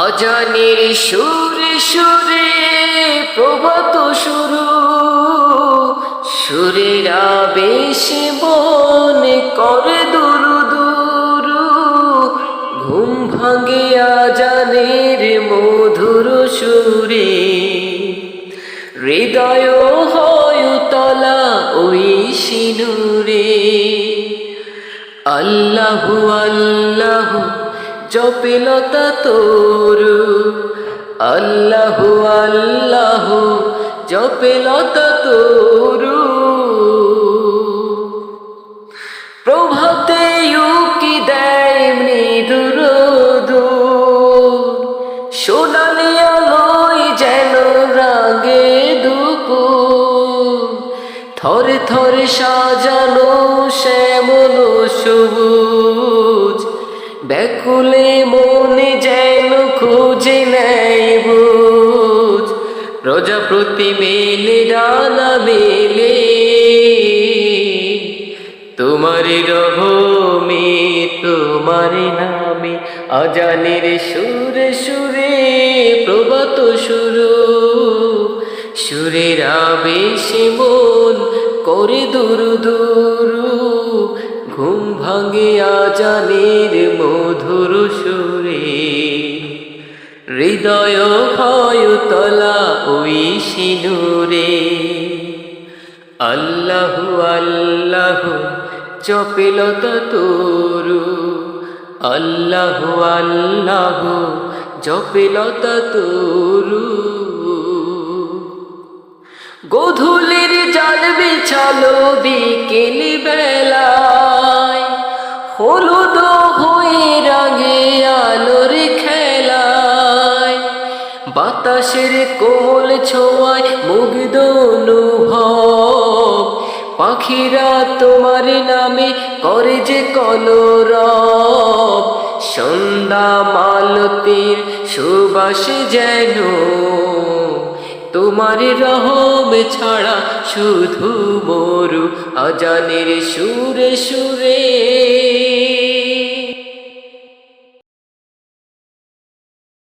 অজানের সুরে সুরে প্রভাত শুরু সুরের আবেশ বন করে দুরু দুরু, ঘুম ভাঙে আজানের মধুর সুরে। হৃদয় হয় তলা ওই সিনুরে আল্লাহু আল্লাহু জপিলতা তোরু। আল্লাহু আল্লাহু, জপিলতা তোরু। প্রভাতে ইউকি দেয় মৃদুর সোনালি আলোয় যেন রাগে দুপুর থরে থরে সাজানো শ্যামল সবুজ। ব্যাকুলে মনে যেন খুঁজে নেয় বুঝ। প্রজাপতি মেলে ডানা মেলে। তোমার রহমে, তোমার নামে অজানের সুরে সুরে প্রভাত সুরু সুরের আবেশে মন করে দুরু দুরু। ঘুম ভাঙে আজানের মধুর সুরে। হৃদয় হয় তলা ওই সিনুরে আল্লাহু আল্লাহু জপিলতা তোরু আল্লাহু আল্লাহু জপিলতা তোরু গধুলির জাল বিছালো বিকেল বেলায় হলুদ হয়ে রাগে আলোর খেলায়, বাতাসের কোমল ছোঁয়ায় মুগ্ধ অনুভব। পাখিরা তোমার নামে করে যে কলরব। সন্ধ্যা মালতির সুবাস যেন তোমার রহম ছাড়া শুধু মরু অজানির সুরে সুরে।